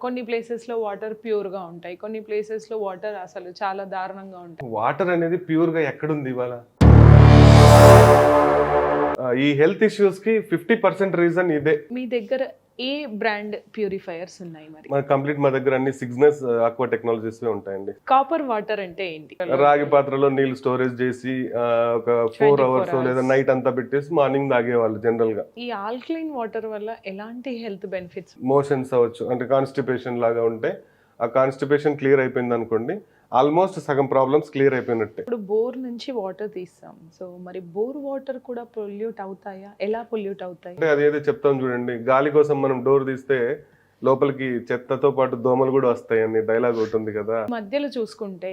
కొన్ని ప్లేసెస్లో వాటర్ ప్యూర్గా ఉంటాయి కొన్ని ప్లేసెస్లో వాటర్ అసలు చాలా దారుణంగా ఉంటాయి. వాటర్ అనేది ప్యూర్గా ఎక్కడుంది ఇవాళ? ఈ హెల్త్ ఇష్యూస్కి ఫిఫ్టీ పర్సెంట్ రీజన్ ఇదే. మీ దగ్గర ఏ బ్రాండ్ ప్యూరిఫైయర్స్ ఉన్నాయి మరి? మన కంప్లీట్ మా దగ్గర అన్ని సిగ్నస్ ఆక్వా టెక్నాలజీస్ ఉంటాయండి. కాపర్ వాటర్ అంటే ఏంటి? రాగి పాత్రలో నీళ్ళు స్టోరేజ్ చేసి ఒక ఫోర్ 24 అవర్స్ లేదా. నైట్ అంతా పెట్టేసి మార్నింగ్ తాగేవాళ్ళు జనరల్గా. ఈ ఆల్కలైన్ వాటర్ వల్ల ఎలాంటి హెల్త్ బెనిఫిట్స్? మోషన్స్ అవ్వచ్చు. అంటే కాన్స్టిపేషన్ లాగా ఉంటే ఆ కాన్స్టిపేషన్ క్లియర్ అయిపోయింది అనుకోండి ఆల్మోస్ట్ సగం ప్రాబ్లమ్స్ క్లియర్ అయిపోయినట్టే. ఇప్పుడు బోర్ నుంచి వాటర్ తీస్తాం. సో మరి బోర్ వాటర్ కూడా పొల్యూట్ అవుతాయా? ఎలా పొల్యూట్ అవుతాయి? అంటే అదేదో చెప్తాం చూడండి గాలి కోసం మనం డోర్ తీస్తే లోపలికి చెత్తతో పాటు దోమలు కూడా వస్తాయి అని డైలాగ్ ఉంది కదా. మధ్యలో చూసుకుంటే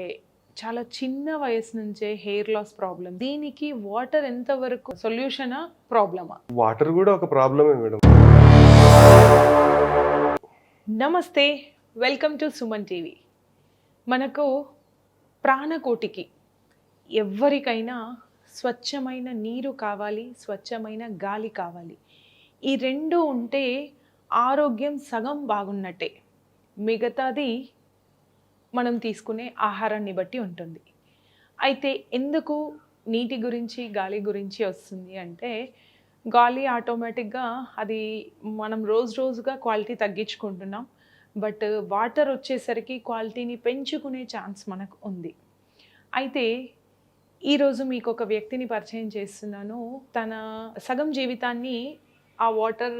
చాలా చిన్న వయసు నుంచే హెయిర్ లాస్ ప్రాబ్లం దీనికి వాటర్ ఎంత వరకు సొల్యూషనా ప్రాబ్లమా వాటర్ కూడా ఒక ప్రాబ్లమే మేడం. నమస్తే వెల్కమ్ టు సుమన్ టీవీ మనకు ప్రాణకోటికి ఎవరికైనా స్వచ్ఛమైన నీరు కావాలి స్వచ్ఛమైన గాలి కావాలి. ఈ రెండు ఉంటే ఆరోగ్యం సగం బాగున్నట్టే. మిగతాది మనం తీసుకునే ఆహారాన్ని బట్టి ఉంటుంది. అయితే ఎందుకు నీటి గురించి గాలి గురించి వస్తుంది అంటే గాలి ఆటోమేటిక్గా అది మనం రోజు రోజుగా క్వాలిటీ తగ్గించుకుంటున్నాం. బట్ వాటర్ వచ్చేసరికి క్వాలిటీని పెంచుకునే ఛాన్స్ మనకు ఉంది. అయితే ఈరోజు మీకు ఒక వ్యక్తిని పరిచయం చేస్తున్నాను. తన సగం జీవితాన్ని ఆ వాటర్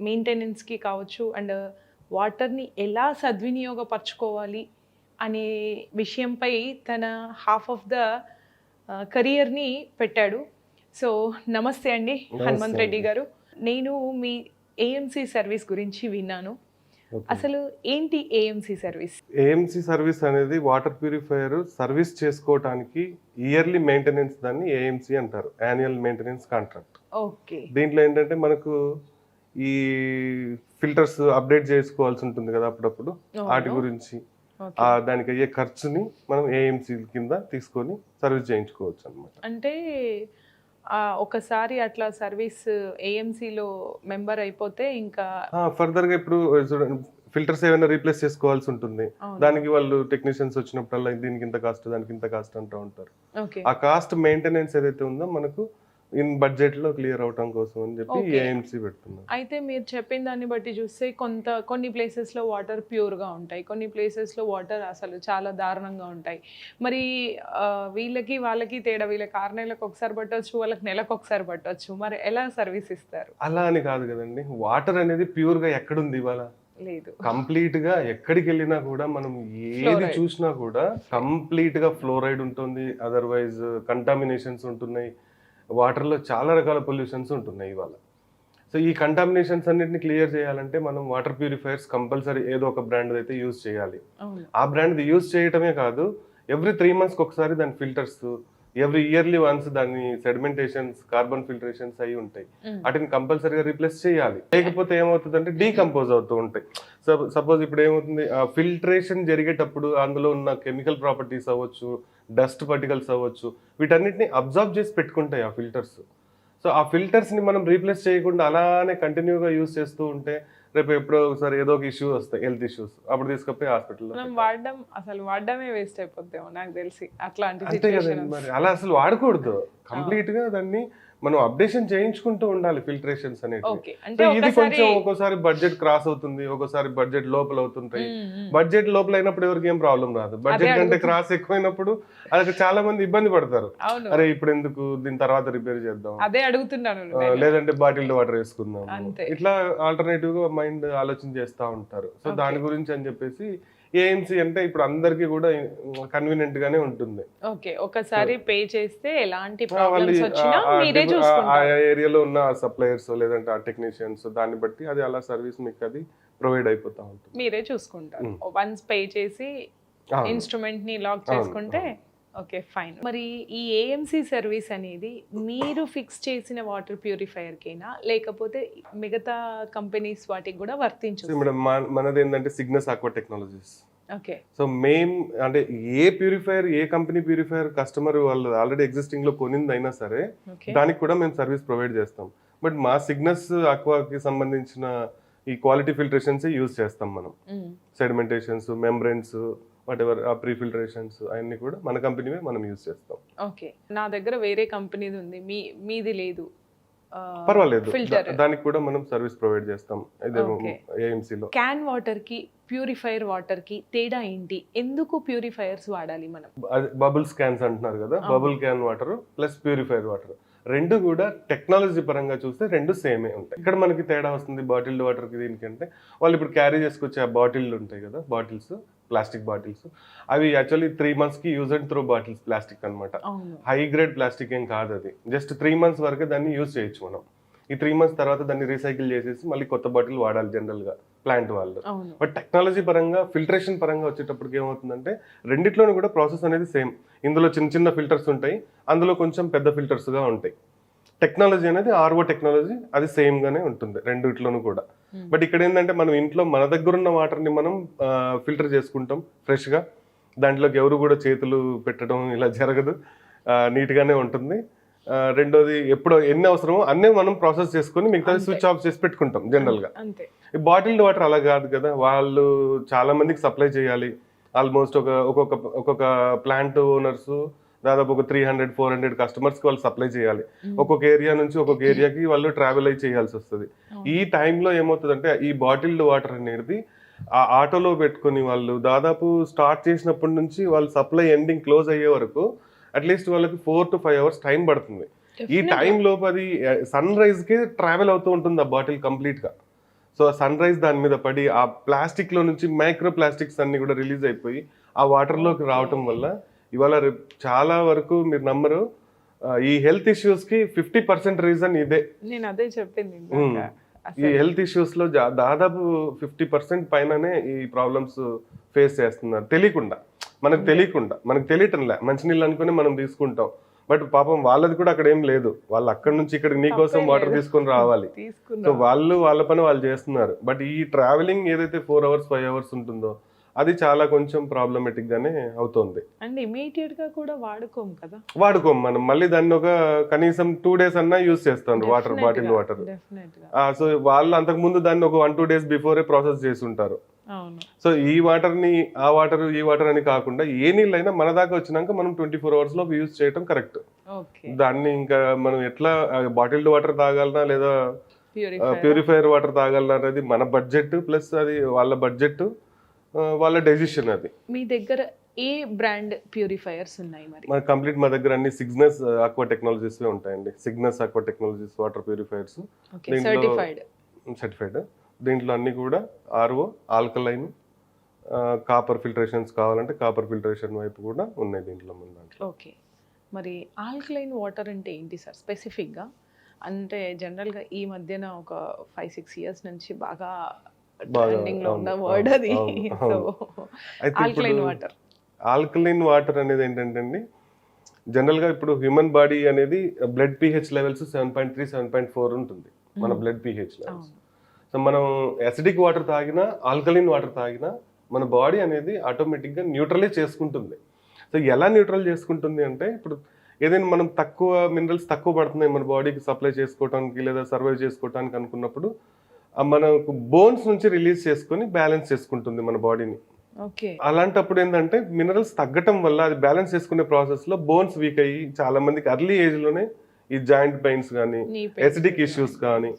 మెయింటెనెన్స్కి కావచ్చు అండ్ వాటర్ని ఎలా సద్వినియోగపరచుకోవాలి అనే విషయంపై తన హాఫ్ ఆఫ్ ద కెరియర్ని పెట్టాడు. సో నమస్తే అండి హనుమంత్ రెడ్డి. గారు. నేను మీ ఏఎంసీ సర్వీస్ గురించి విన్నాను. అసలు ఏంటి ఏఎంసీ సర్వీస్? ఏఎంసి సర్వీస్ అనేది వాటర్ ప్యూరిఫైయర్ సర్వీస్ చేసుకోవటానికి ఇయర్లీ మెయింటెనెన్స్ దాన్ని ఏఎంసి అంటారు యాన్యువల్ మెయింటెనెన్స్ కాంట్రాక్ట్. ఓకే. దీంట్లో ఏంటంటే మనకు ఈ ఫిల్టర్స్ అప్డేట్ చేసుకోవాల్సి ఉంటుంది కదా అప్పుడప్పుడు వాటి గురించి. ఆ దానికి అయ్యే ఖర్చుని మనం ఏఎంసీ కింద తీసుకొని సర్వీస్ చేయించుకోవచ్చు అనమాట అంటే ఒకసారి అట్లా సర్వీస్ ఏఎంసీలో మెంబర్ అయిపోతే ఇంకా ఫర్దర్గా ఇప్పుడు ఫిల్టర్స్ ఏమైనా రీప్లేస్ చేసుకోవాల్సి ఉంటుంది. దానికి వాళ్ళు టెక్నీషియన్స్ వచ్చినప్పుడల్లా దీనికి ఇంత కాస్ట్ దానికి ఇంత కాస్ట్ అంటూ ఉంటారు. ఆ కాస్ట్ మెయింటెనెన్స్ ఏదైతే ఉందో మనకు ఇన్ బడ్జెట్లో క్లియర్ అవటం కోసం అని చెప్పి. ఏఎంసీ పెడుతున్నాం అయితే మీరు చెప్పిన దాన్ని బట్టి చూస్తే కొంత కొన్ని ప్లేసెస్లో వాటర్ ప్యూర్గా ఉంటాయి. కొన్ని ప్లేసెస్లో వాటర్ అసలు చాలా దారుణంగా ఉంటాయి. మరి వీళ్ళకి వాళ్ళకి తేడా వీళ్ళకి ఆరు నెలలకు ఒకసారి పట్టవచ్చు వాళ్ళకి నెలకు ఒకసారి పట్టవచ్చు మరి ఎలా సర్వీస్ ఇస్తారు? అలా అని కాదు కదండి. వాటర్ అనేది ప్యూర్గా ఎక్కడుంది ఇవాళ? లేదు. కంప్లీట్గా ఎక్కడికి వెళ్ళినా కూడా మనం ఏది. చూసినా కూడా కంప్లీట్గా ఫ్లోరైడ్ ఉంటుంది. అదర్వైజ్ కంటామినేషన్స్ ఉంటున్నాయి. వాటర్లో చాలా రకాల పొల్యూషన్స్ ఉంటున్నాయి ఇవాళ. సో ఈ కంటామినేషన్స్ అన్నిటిని క్లియర్ చేయాలంటే మనం వాటర్ ప్యూరిఫైయర్స్ కంపల్సరీ ఏదో ఒక బ్రాండ్ అయితే యూజ్ చేయాలి. ఆ బ్రాండ్ యూజ్ చేయటమే కాదు ఎవ్రీ త్రీ మంత్స్కి ఒకసారి దాని ఫిల్టర్స్ ఎవ్రీ ఇయర్లీ వన్స్ దాని సెడిమెంటేషన్స్ కార్బన్ ఫిల్టరేషన్స్ అయి ఉంటాయి. వాటిని కంపల్సరీగా రీప్లేస్ చేయాలి. లేకపోతే ఏమవుతుంది అంటే డీకంపోజ్ అవుతూ ఉంటాయి. సపోజ్ ఇప్పుడు ఏమవుతుంది? ఫిల్టరేషన్ జరిగేటప్పుడు అందులో ఉన్న కెమికల్ ప్రాపర్టీస్ అవ్వచ్చు డస్ట్ పార్టికల్స్ అవ్వచ్చు వీటన్నిటిని అబ్జర్వ్ చేసి పెట్టుకుంటాయి ఆ ఫిల్టర్స్. సో ఆ ఫిల్టర్స్ని మనం రీప్లేస్ చేయకుండా అలానే కంటిన్యూగా యూస్ చేస్తూ ఉంటే రేపు ఎప్పుడో ఒకసారి ఏదో ఒక ఇష్యూ వస్తాయి హెల్త్ ఇష్యూస్ అప్పుడు తీసుకపోయి హాస్పిటల్లో మనం వాడడం అసలు వాడడమే వేస్ట్ అయిపోద్దేమో నాకు తెలిసి. అట్లాంటి అంతే కదండి సిచ్యువేషన్ మరి. అలా అసలు వాడకూడదు. కంప్లీట్గా దాన్ని మనం అప్డేషన్ చేయించుకుంటూ ఉండాలి ఫిల్టరేషన్స్ అనేవి అంటే ఇది కొంచెం ఒక్కోసారి బడ్జెట్ క్రాస్ అవుతుంది ఒక్కోసారి బడ్జెట్ లోపల అవుతుంటాయి. బడ్జెట్ లోపల అయినప్పుడు ఎవరికి ఏం ప్రాబ్లం రాదు బడ్జెట్ కంటే. క్రాస్ ఎక్కువైనప్పుడు అది చాలా మంది ఇబ్బంది పడతారు అరే ఇప్పుడు ఎందుకు దీని తర్వాత రిపేర్ చేద్దాం అదే అడుగుతున్నాను. లేదంటే బాటిల్డ్ వాటర్ వేసుకుందాం. ఇట్లా ఆల్టర్నేటివ్గా మైండ్ ఆలోచన చేస్తా ఉంటారు సో. దాని గురించి అని చెప్పేసి ఏఎంసీ అంటే ఇప్పుడు అందరికీ కూడా కన్వీనియంట్ గానే ఉంటుంది. ఓకే ఒకసారి పే చేస్తే ఎలాంటి ఆ, ఏరియాలో ఉన్న సప్లయర్స్ లేదంటే ఆ టెక్నీషియన్స్ దాన్ని బట్టి అది అలా సర్వీస్ మీకు అది ప్రొవైడ్ అయిపోతా ఉంటుంది. మీరే చూసుకుంటారు. వన్స్ పే చేసి. ఇన్స్ట్రుమెంట్ని లాక్ చేసుకుంటే ఓకే ఫైన్. మరి ఈ ఏఎంసీ సర్వీస్ అనేది మీరు ఫిక్స్ చేసిన వాటర్ ప్యూరిఫైయర్ కేనా లేకపోతే మిగతా కంపెనీస్ వాటికి కూడా వర్తించు మేడం మన- మనది ఏంటంటే Cygnus Aqua Technologies okay. So main అంటే ఏ ప్యూరిఫైయర్ ఏ కంపెనీ ప్యూరిఫైయర్ కస్టమర్ వాళ్ళు ఆల్రెడీ ఎగ్జిస్టింగ్లో కొనింది అయినా సరే దానికి కూడా మేము సర్వీస్ ప్రొవైడ్ చేస్తాం. బట్ మా సిగ్నస్ ఆక్వాకి సంబంధించిన ఈ క్వాలిటీ ఫిల్టరేషన్స్ యూజ్ చేస్తాం మనం. మ్మ్. సెడిమెంటేషన్స్ మెంబ్రెన్స్ వాట్ ఎవర్ ఆ ప్రీ ఫిల్టరేషన్స్ అవన్నీ కూడా మన కంపెనీవే మనం యూజ్ చేస్తాం. ఓకే నా దగ్గర వేరే కంపెనీది ఉంది. మీ మీది లేదు. పర్వాలేదు. దానికి కూడా మనం సర్వీస్ ప్రొవైడ్ చేస్తాం. ఏఎంసీలో క్యాన్ వాటర్కి ప్యూరిఫైయర్ వాటర్కి తేడా ఏంటి? ఎందుకు ప్యూరిఫైయర్స్ వాడాలి మనం? బబుల్ స్కాన్స్ అంటున్నారు కదా. Bubble can water plus purified water రెండు కూడా టెక్నాలజీ పరంగా చూస్తే రెండు సేమే ఉంటాయి. ఇక్కడ మనకి తేడా వస్తుంది బాటిల్డ్ వాటర్కి దీనికి అంటే వాళ్ళు ఇప్పుడు క్యారీ చేసుకొచ్చే ఆ బాటిల్ ఉంటాయి కదా బాటిల్స్ ప్లాస్టిక్ బాటిల్స్. అవి యాక్చువల్లీ త్రీ మంత్స్కి use and throw bottles plastic అన్నమాట. అవును. హై గ్రేడ్ ప్లాస్టిక్ ఏం కాదు అది. జస్ట్ త్రీ మంత్స్ వరకే దాన్ని యూజ్ చేయొచ్చు మనం. ఈ త్రీ మంత్స్ తర్వాత దాన్ని రీసైకిల్ చేసేసి మళ్ళీ కొత్త బాటిల్ వాడాలి జనరల్గా ప్లాంట్ వాళ్ళు. బట్ టెక్నాలజీ పరంగా ఫిల్టరేషన్ పరంగా వచ్చేటప్పటికి ఏమవుతుందంటే రెండిట్లోనూ కూడా ప్రాసెస్ అనేది సేమ్. ఇందులో చిన్న చిన్న ఫిల్టర్స్ ఉంటాయి అందులో కొంచెం పెద్ద ఫిల్టర్స్గా ఉంటాయి. టెక్నాలజీ అనేది ఆర్ఓ టెక్నాలజీ అది సేమ్ గానే ఉంటుంది రెండిట్లోనూ కూడా. Hmm. బట్ ఇక్కడ ఏంటంటే మనం ఇంట్లో మన దగ్గర ఉన్న వాటర్ని మనం ఫిల్టర్ చేసుకుంటాం ఫ్రెష్గా. దాంట్లోకి ఎవరు కూడా చేతులు పెట్టడం ఇలా జరగదు ఆ, neat గానే ఉంటుంది రెండోది ఎప్పుడు ఎన్ని అవసరమో అన్నీ మనం ప్రాసెస్ చేసుకొని మిగతా. స్విచ్ ఆఫ్ చేసి పెట్టుకుంటాం జనరల్గా. ఈ బాటిల్డ్ వాటర్ అలా కాదు కదా వాళ్ళు చాలా మందికి సప్లై చేయాలి. ఆల్మోస్ట్ ఒక ఒక్కొక్క ఒక్కొక్క ప్లాంట్ ఓనర్స్ దాదాపు ఒక త్రీ హండ్రెడ్ ఫోర్ హండ్రెడ్ కస్టమర్స్కి వాళ్ళు సప్లై చేయాలి. ఒక్కొక్క ఏరియా నుంచి ఒక్కొక్క ఏరియాకి వాళ్ళు ట్రావెల్ అయి చేయాల్సి వస్తుంది. ఈ టైంలో ఏమవుతుందంటే ఈ బాటిల్డ్ వాటర్ అనేది ఆ ఆటోలో పెట్టుకొని వాళ్ళు దాదాపు స్టార్ట్ చేసినప్పటి నుంచి వాళ్ళు సప్లై ఎండింగ్ క్లోజ్ అయ్యే వరకు అట్లీస్ట్ వాళ్ళకి four to five hours time పడుతుంది ఈ. టైం లోపు అది సన్ రైజ్కి ట్రావెల్ అవుతూ ఉంటుంది ఆ బాటిల్ కంప్లీట్గా సో ఆ సన్ రైజ్ దాని మీద పడి ఆ ప్లాస్టిక్లో నుంచి మైక్రో ప్లాస్టిక్స్ అన్ని కూడా రిలీజ్ అయిపోయి ఆ వాటర్లోకి రావటం వల్ల ఇవాళ రేపు చాలా వరకు మీరు నమ్మరు. ఈ హెల్త్ ఇష్యూస్కి ఫిఫ్టీ పర్సెంట్ రీజన్ ఇదే. నేను అదే చెప్పింది. ఈ హెల్త్ ఇష్యూస్లో దాదాపు ఫిఫ్టీ పర్సెంట్ పైననే ఈ ప్రాబ్లమ్స్ ఫేస్ చేస్తున్నారు. తెలియకుండా. మనకు తెలియకుండా. మనకు తెలియటంలే. మంచినీళ్ళు అనుకుని మనం తీసుకుంటాం. బట్ పాపం వాళ్ళది కూడా అక్కడ ఏం లేదు. వాళ్ళు అక్కడ నుంచి ఇక్కడ నీకోసం వాటర్. తీసుకొని రావాలి. సో వాళ్ళు వాళ్ళ పని వాళ్ళు చేస్తున్నారు. బట్ ఈ ట్రావెలింగ్ ఏదైతే ఫోర్ అవర్స్ ఫైవ్ అవర్స్ ఉంటుందో అది చాలా కొంచెం ప్రాబ్లమేటిక్ గానే అవుతుంది. అండ్ ఇమీడియట్గా కూడా వాడుకోం కదా? వాడుకోం మనం. మళ్ళీ దాన్ని ఒక కనీసం టూ డేస్ అన్నా యూస్ చేస్తాం వాటర్ బాటిల్ వాటర్ సో వాళ్ళు అంతకు ముందు దాన్ని ఒక వన్ టూ డేస్ బిఫోరే ప్రాసెస్ చేసి ఉంటారు సో ఈ వాటర్ని ఆ వాటర్ ఈ వాటర్ అని కాకుండా ఏ నీళ్ళైనా మన దాకా వచ్చినాక మనం ట్వంటీ ఫోర్ అవర్స్లో యూజ్ చేయడం కరెక్ట్ దాన్ని ఇంకా మనం ఎట్లా బాటిల్డ్ వాటర్ తాగాలనా లేదా ప్యూరిఫై ప్యూరిఫైర్ వాటర్ తాగాలనా అనేది మన బడ్జెట్ ప్లస్ అది వాళ్ళ బడ్జెట్ వాళ్ళ డెసిషన్ అది. మీ దగ్గర ఏ బ్రాండ్ ప్యూరిఫైయర్స్ ఉన్నాయి మరి? మన కంప్లీట్ మా దగ్గర అన్ని సిగ్నస్ ఆక్వా టెక్నాలజీస్ ఉంటాయండి. సిగ్నస్ ఆక్వా టెక్నాలజీస్ వాటర్ దీంట్లో- సర్టిఫైడ్ సర్టిఫైడ్ దీంట్లో అన్ని కూడా ఆర్ఓ ఆల్కలైన్ కాపర్ ఫిల్టరేషన్స్ కావాలంటే కాపర్ ఫిల్టరేషన్ వైపు కూడా ఉన్నాయి దీంట్లో మన దాంట్లో. ఓకే మరి ఆల్కలైన్ వాటర్ అంటే ఏంటి సార్? స్పెసిఫిక్గా అంటే జనరల్గా ఈ మధ్యన ఒక ఫైవ్ సిక్స్ ఇయర్స్ నుంచి బాగా, ట్రెండింగ్లో ఉన్న అవును, వర్డ్ అవును, అది అవును, సో అయితే ఆల్కలైన్ వాటర్ ఆల్కలైన్ వాటర్ అనేది ఏంటంటే అండి జనరల్గా ఇప్పుడు హ్యూమన్ బాడీ అనేది blood pH levels seven point three seven point four ఉంటుంది మన బ్లడ్ పిహెచ్ లెవెల్స్ సో మనం అసిడిక్ వాటర్ తాగినా ఆల్కలైన్ వాటర్ తాగినా మన బాడీ అనేది ఆటోమేటిక్గా న్యూట్రలే చేసుకుంటుంది. సో ఎలా న్యూట్రల్ చేసుకుంటుంది అంటే ఇప్పుడు ఏదైనా మనం తక్కువ మినరల్స్ తక్కువ పడుతున్నాయి మన బాడీకి సప్లై చేసుకోవడానికి లేదా సర్వైవ్ చేసుకోవడానికి అనుకున్నప్పుడు మనకు బోన్స్ నుంచి రిలీజ్ చేసుకొని బ్యాలెన్స్ చేసుకుంటుంది మన బాడీని. అలాంటప్పుడు ఏంటంటే మినరల్స్ తగ్గటం వల్ల అది బ్యాలెన్స్ చేసుకునే ప్రాసెస్లో బోన్స్ వీక్ అయ్యి చాలా మందికి అర్లీ ఏజ్లోనే ఈ జాయింట్ పెయిన్స్ కానీ ఎసిడిక్ ఇష్యూస్ కానీ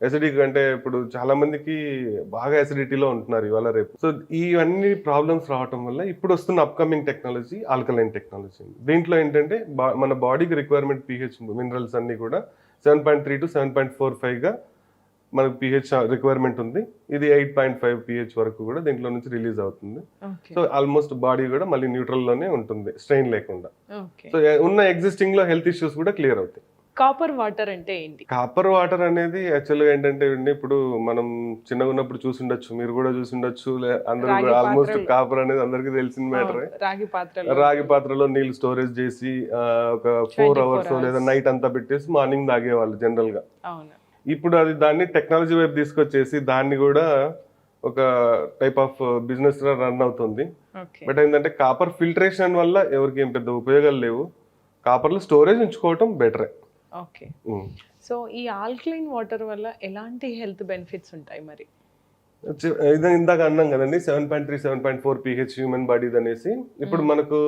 ఎసిడిక్ అంటే ఇప్పుడు చాలా మందికి బాగా ఎసిడిటీలో ఉంటున్నారు ఇవాళ రేపు. సో ఇవన్నీ ప్రాబ్లమ్స్ రావటం వల్ల ఇప్పుడు వస్తున్న అప్కమింగ్ టెక్నాలజీ ఆల్కలైన్ టెక్నాలజీ దీంట్లో ఏంటంటే మన బాడీకి రిక్వైర్మెంట్ పిహెచ్ మినరల్స్ అన్ని కూడా seven point three to seven point four ఫైవ్గా మనకు పిహెచ్ రిక్వైర్మెంట్ ఉంది. ఇది ఎయిట్ పాయింట్ ఫైవ్ పిహెచ్ వరకు కూడా దీంట్లో నుంచి రిలీజ్ అవుతుంది. సో ఆల్మోస్ట్ బాడీ కూడా మళ్ళీ న్యూట్రల్లోనే ఉంటుంది. స్ట్రెయిన్ లేకుండా. సో ఉన్న ఎగ్జిస్టింగ్లో హెల్త్ ఇష్యూస్ కూడా క్లియర్ అవుతాయి. కాపర్ వాటర్ అంటే ఏంటి? కాపర్ వాటర్ అనేది యాక్చువల్గా ఏంటంటే ఇప్పుడు మనం చిన్నగా ఉన్నప్పుడు చూసిండొచ్చు మీరు కూడా చూసిండొచ్చు అందరూ ఆల్మోస్ట్. కాపర్ అనేది అందరికీ తెలిసిన మ్యాటరే రాగి పాత్రలో. రాగి పాత్రలో నీళ్ళు స్టోరేజ్ చేసి ఒక ఫోర్ 24 అవర్స్ లేదా. నైట్ అంతా పెట్టేసి మార్నింగ్ తాగేవాళ్ళు జనరల్గా. అవును. ఇప్పుడు అది దాన్ని టెక్నాలజీ వైపు తీసుకొచ్చేసి దాన్ని కూడా ఒక టైప్ ఆఫ్ బిజినెస్ రన్ అవుతుంది. బట్ ఏంటంటే కాపర్ ఫిల్టరేషన్ వల్ల ఎవరికి ఏం పెద్ద ఉపయోగాలు లేవు. కాపర్లో స్టోరేజ్ ఉంచుకోవటం బెటరే ఓకే సో ఈ ఆల్కలైన్ వాటర్ వల్ల ఎలాంటి హెల్త్ బెనిఫిట్స్ ఉంటాయి మరి? ఇది ఇందాక అన్నాం కదండి seven point three seven point four pH human బాడీది అనేసి. ఇప్పుడు మనకు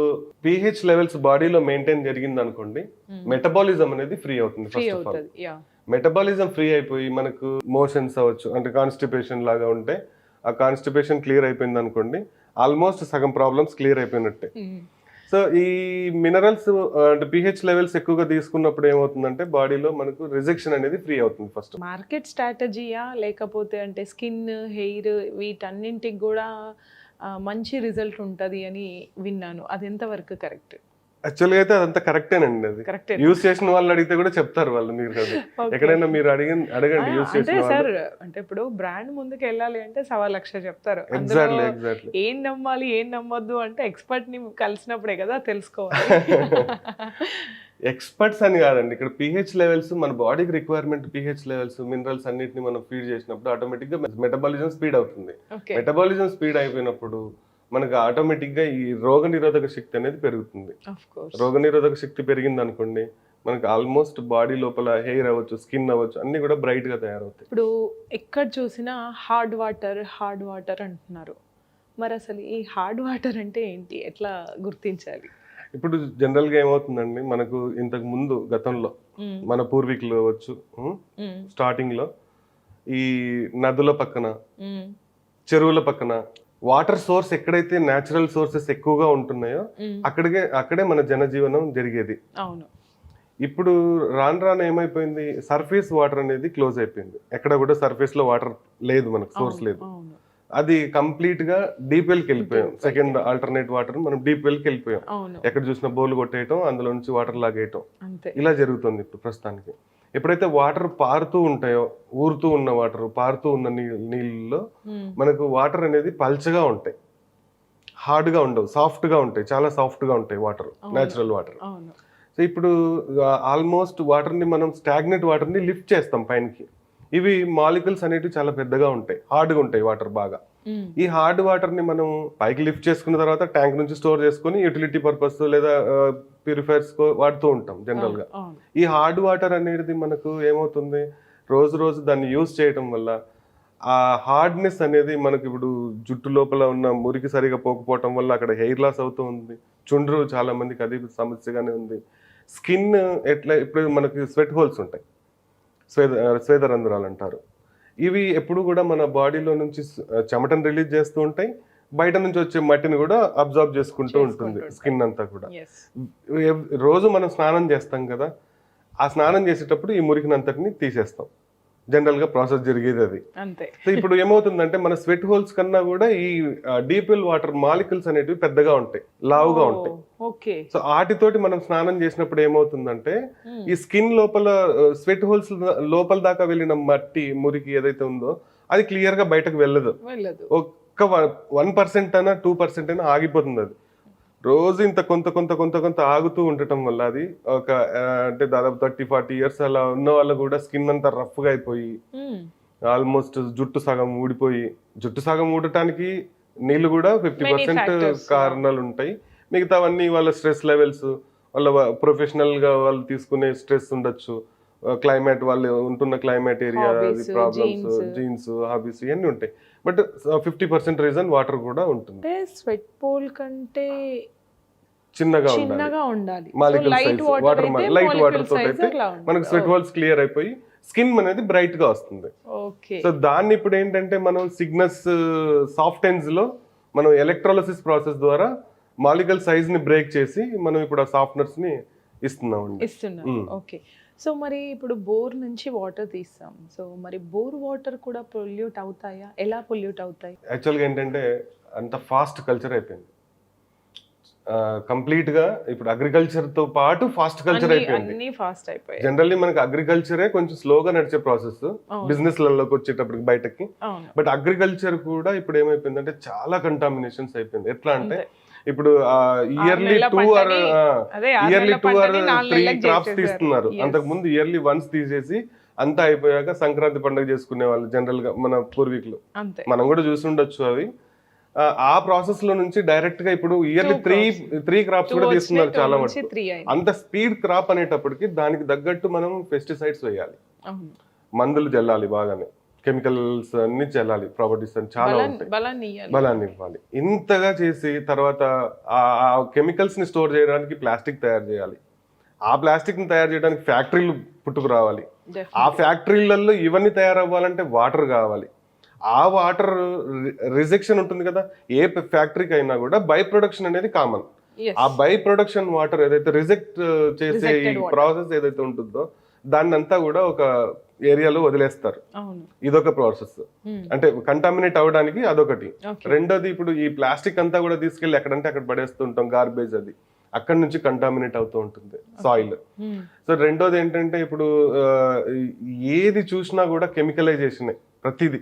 పిహెచ్ లెవెల్స్ బాడీలో మెయింటైన్ జరిగింది అనుకోండి మెటబాలిజం అనేది ఫ్రీ అవుతుంది first of all metabolism free అయిపోయి మనకు మోషన్స్ అవ్వచ్చు అంటే కాన్స్టిపేషన్ లాగా ఉంటే ఆ కాన్స్టిపేషన్ క్లియర్ అయిపోయింది అనుకోండి ఆల్మోస్ట్ సగం ప్రాబ్లమ్స్ క్లియర్ అయిపోయినట్టే. సో ఈ మినరల్స్ అంటే పిహెచ్ లెవెల్స్ ఎక్కువగా తీసుకున్నప్పుడు ఏమవుతుందంటే బాడీలో మనకు రిజెక్షన్ అనేది ఫ్రీ అవుతుంది ఫస్ట్ మార్కెట్ స్ట్రాటజీయా లేకపోతే అంటే స్కిన్ హెయిర్ వీటన్నింటికి కూడా మంచి రిజల్ట్ ఉంటుంది అని విన్నాను. అది ఎంతవరకు కరెక్ట్ యాక్చువల్గా అయితే అదంతా కరెక్టేనండి అది. యూస్ చేసిన వాళ్ళు అడిగితే కూడా చెప్తారు వాళ్ళు మీరు ఎక్కడైనా మీరు అడిగి అడగండి యూస్ చేసిన సార్ అంటే ఇప్పుడు బ్రాండ్ ముందుకు వెళ్ళాలి అంటే సవా లక్ష చెప్తారు. ఎగ్జాక్ట్లీ ఎగ్జాక్ట్లీ ఏం నమ్మాలి ఏం నమ్మొద్దు అంటే ఎక్స్పర్ట్ని కలిసినప్పుడే కదా తెలుసుకోవాలి. ఎక్స్పర్ట్స్ అని కాదండి. ఇక్కడ పిహెచ్ లెవెల్స్ మన బాడీకి రిక్వైర్మెంట్ పిహెచ్ లెవెల్స్ మినరల్స్ అన్నిటిని మనం ఫీడ్ చేసినప్పుడు ఆటోమేటిక్గా మెటబాలిజం స్పీడ్ అవుతుంది. మెటబాలిజం స్పీడ్ అయిపోయినప్పుడు మనకు ఆటోమేటిక్గా ఈ రోగ నిరోధక శక్తి అనేది పెరుగుతుంది. రోగ నిరోధక శక్తి పెరిగింది అనుకోండి మనకు ఆల్మోస్ట్ బాడీ లోపల హెయిర్ అవ్వచ్చు స్కిన్ అవ్వచ్చు అన్ని కూడా బ్రైట్గా తయారవుతాయి. ఇప్పుడు ఎక్కడ చూసినా హార్డ్ వాటర్ హార్డ్ వాటర్ అంటున్నారు. మరి అసలు ఈ హార్డ్ వాటర్ అంటే ఏంటి? ఎట్లా గుర్తించాలి? ఇప్పుడు జనరల్గా ఏమవుతుందండి? మనకు ఇంతకు ముందు గతంలో. మన పూర్వీకులు అవ్వచ్చు. స్టార్టింగ్లో ఈ నదుల పక్కన. చెరువుల పక్కన వాటర్ సోర్స్ ఎక్కడైతే న్యాచురల్ సోర్సెస్ ఎక్కువగా ఉంటున్నాయో. అక్కడికే అక్కడే మన జనజీవనం జరిగేది. అవును. ఇప్పుడు రాను రాను ఏమైపోయింది? సర్ఫేస్ వాటర్ అనేది క్లోజ్ అయిపోయింది. ఎక్కడ కూడా సర్ఫేస్లో వాటర్ లేదు మనకు సోర్స్ లేదు. అది కంప్లీట్గా డీప్ వెల్కి వెళ్ళిపోయాం. సెకండ్ ఆల్టర్నేట్ వాటర్ మనం డీప్ వెల్కి వెళ్ళిపోయాం ఎక్కడ చూసినా బోల్ కొట్టేయటం అందులో నుంచి వాటర్ లాగేయటం. ఇలా జరుగుతుంది ఇప్పుడు ప్రస్తుతానికి. ఎప్పుడైతే వాటర్ పారుతూ ఉంటాయో ఊరుతూ ఉన్న వాటర్ పారుతూ ఉన్న నీళ్ళలో. మనకు వాటర్ అనేది పల్చగా ఉంటాయి. హార్డ్గా ఉండవు సాఫ్ట్గా ఉంటాయి చాలా సాఫ్ట్గా ఉంటాయి వాటర్. న్యాచురల్ వాటర్ సో ఇప్పుడు ఆల్మోస్ట్ వాటర్ని మనం స్టాగ్నెట్ వాటర్ని లిఫ్ట్ చేస్తాం పైనకి. ఇవి మాలికల్స్ అనేటివి చాలా పెద్దగా ఉంటాయి హార్డ్గా ఉంటాయి వాటర్ బాగా. ఈ హార్డ్ వాటర్ని మనం పైకి లిఫ్ట్ చేసుకున్న తర్వాత ట్యాంక్ నుంచి స్టోర్ చేసుకొని యూటిలిటీ పర్పస్ లేదా ప్యూరిఫైర్స్ వాడుతూ ఉంటాం జనరల్గా ఈ హార్డ్ వాటర్ అనేది మనకు ఏమవుతుంది? రోజు రోజు దాన్ని యూజ్ చేయటం వల్ల ఆ హార్డ్నెస్ అనేది మనకి ఇప్పుడు జుట్టు లోపల ఉన్న మురికి సరిగా పోకపోవటం వల్ల అక్కడ హెయిర్ లాస్ అవుతూ ఉంది. చుండ్రు చాలా మందికి అది సమస్యగానే ఉంది. స్కిన్ ఎట్లా ఇప్పుడు మనకి స్వెట్ హోల్స్ ఉంటాయి. స్వేద స్వేద రంధ్రాలు అంటారు. ఇవి ఎప్పుడు కూడా మన బాడీలో నుంచి చెమటను రిలీజ్ చేస్తూ ఉంటాయి. బయట నుంచి వచ్చే మట్టిని కూడా అబ్జర్వ్ చేసుకుంటూ ఉంటుంది స్కిన్ అంతా కూడా. రోజు మనం స్నానం చేస్తాం కదా ఆ స్నానం చేసేటప్పుడు ఈ మురికినంతటిని తీసేస్తాం. జనరల్గా ప్రాసెస్ జరిగేది అది. అంతే. సో ఇప్పుడు ఏమవుతుందంటే మన స్వెట్ హోల్స్ కన్నా కూడా ఈ డీపిల్ వాటర్ మాలికల్స్ అనేటివి పెద్దగా ఉంటాయి లావుగా ఉంటాయి. ఓకే. సో వాటితోటి మనం స్నానం చేసినప్పుడు ఏమవుతుందంటే ఈ స్కిన్ లోపల స్వెట్ హోల్స్ లోపల దాకా వెళ్ళిన మట్టి మురికి ఏదైతే ఉందో అది క్లియర్గా బయటకు వెళ్ళదు. వెళ్ళదు. ఒక్క వన్ పర్సెంట్ అయినా టూ పర్సెంట్ అయినా ఆగిపోతుంది అది. రోజు ఇంత కొంత కొంత కొంత కొంత ఆగుతూ ఉండటం వల్ల అది ఒక అంటే దాదాపు థర్టీ ఫార్టీ ఇయర్స్ అలా ఉన్న వాళ్ళు కూడా స్కిన్ అంతా రఫ్గా అయిపోయి. ఆల్మోస్ట్ జుట్టు సగం ఊడిపోయి జుట్టు సగం ఊడటానికి నీళ్ళు కూడా ఫిఫ్టీ పర్సెంట్. కారణాలు ఉంటాయి మిగతావన్నీ వాళ్ళ స్ట్రెస్ లెవెల్స్ వాళ్ళ ప్రొఫెషనల్గా వాళ్ళు తీసుకునే స్ట్రెస్ ఉండొచ్చు క్లైమేట్ వాళ్ళు ఉంటున్న climate area problems. Genes hobbies ఇవన్నీ ఉంటాయి. But fifty percent reason water కూడా ఉంటుంది. స్వెట్ పోల్ కంటే చిన్నగా ఉండాలి. చిన్నగా ఉండాలి. Molecule లైట్ వాటర్ water అయితే తోటి. మనకు స్వెట్ హోల్స్ క్లియర్ అయిపోయి స్కిన్ అనేది బ్రైట్గా వస్తుంది. ఓకే సో దాన్ని ఇప్పుడు ఏంటంటే మనం సిగ్నస్ సాఫ్ట్ ఎండ్స్లో మనం ఎలక్ట్రాలసిస్ ప్రాసెస్ ద్వారా మాలికల్ సైజ్ని బ్రేక్ చేసి మనం ఇప్పుడు ఆ సాఫ్ట్నర్స్ని ఇస్తున్నామండి. ఇస్తున్నారు మ్మ్. ఓకే సో మరి ఇప్పుడు బోర్ నుంచి వాటర్ తీస్తాం. సో మరి బోర్ వాటర్ కూడా పొల్యూట్ అవుతాయా? ఎలా పొల్యూట్ అవుతాయి? యాక్చువల్గా ఏంటంటే అంత ఫాస్ట్ కల్చర్ అయిపోయింది. కంప్లీట్గా ఇప్పుడు అగ్రికల్చర్తో పాటు ఫాస్ట్ కల్చర్ అయిపోయింది. ఫాస్ట్ అయిపోయాయి. జనరల్లీ మనకి అగ్రికల్చరే కొంచెం స్లోగా నడిచే ప్రాసెస్. బిజినెస్ లలోకి వచ్చేటప్పటికి బయటకి. బట్ అగ్రికల్చర్ కూడా ఇప్పుడు ఏమైపోయిందంటే చాలా కంటామినేషన్స్ అయిపోయింది. ఎట్లా అంటే. ఇప్పుడు yearly two or yearly two or three crops. తీస్తున్నారు. అంతకు ముందు ఇయర్లీ వన్స్ తీసేసి అంతా అయిపోయాక సంక్రాంతి పండుగ చేసుకునే వాళ్ళు జనరల్గా మన పూర్వీకులు మనం కూడా చూసి ఉండొచ్చు అవి ఆ, ప్రాసెస్లో నుంచి డైరెక్ట్గా ఇప్పుడు ఇయర్లీ త్రీ. త్రీ క్రాప్స్ కూడా తీస్తున్నారు చాలా మటుకు. అంత స్పీడ్ క్రాప్ అనేటప్పటికి దానికి తగ్గట్టు మనం పెస్టిసైడ్స్ వేయాలి మందులు జల్లాలి బాగానే కెమికల్స్ అన్ని చల్లాలి ప్రాపర్టీస్ అని చాలా ఉంటాయి. బలాన్ని ఇవ్వాలి. ఇంతగా చేసి తర్వాత ఆ కెమికల్స్ని స్టోర్ చేయడానికి ప్లాస్టిక్ తయారు చేయాలి. ఆ ప్లాస్టిక్ని తయారు చేయడానికి ఫ్యాక్టరీలు పుట్టుకు రావాలి. ఆ ఫ్యాక్టరీలలో ఇవన్నీ తయారవ్వాలంటే వాటర్ కావాలి. ఆ వాటర్ రిజెక్షన్ ఉంటుంది కదా ఏ ఫ్యాక్టరీకి అయినా కూడా బై ప్రొడక్షన్ అనేది కామన్. ఆ బై ప్రొడక్షన్ వాటర్ ఏదైతే రిజెక్ట్ చేసే. ప్రాసెస్ ఏదైతే ఉంటుందో దాన్ని అంతా కూడా ఒక ఏరియాలో వదిలేస్తారు. ఇదొక ప్రాసెస్. అంటే కంటామినేట్ అవ్వడానికి అదొకటి. రెండోది ఇప్పుడు ఈ ప్లాస్టిక్ అంతా కూడా తీసుకెళ్ళి ఎక్కడంటే అక్కడ పడేస్తుంటాం గార్బేజ్ అది. అక్కడ నుంచి కంటామినేట్ అవుతూ ఉంటుంది సాయిల్. సో రెండోది ఏంటంటే ఇప్పుడు ఏది చూసినా కూడా కెమికలైజేషన్ ప్రతిదీ.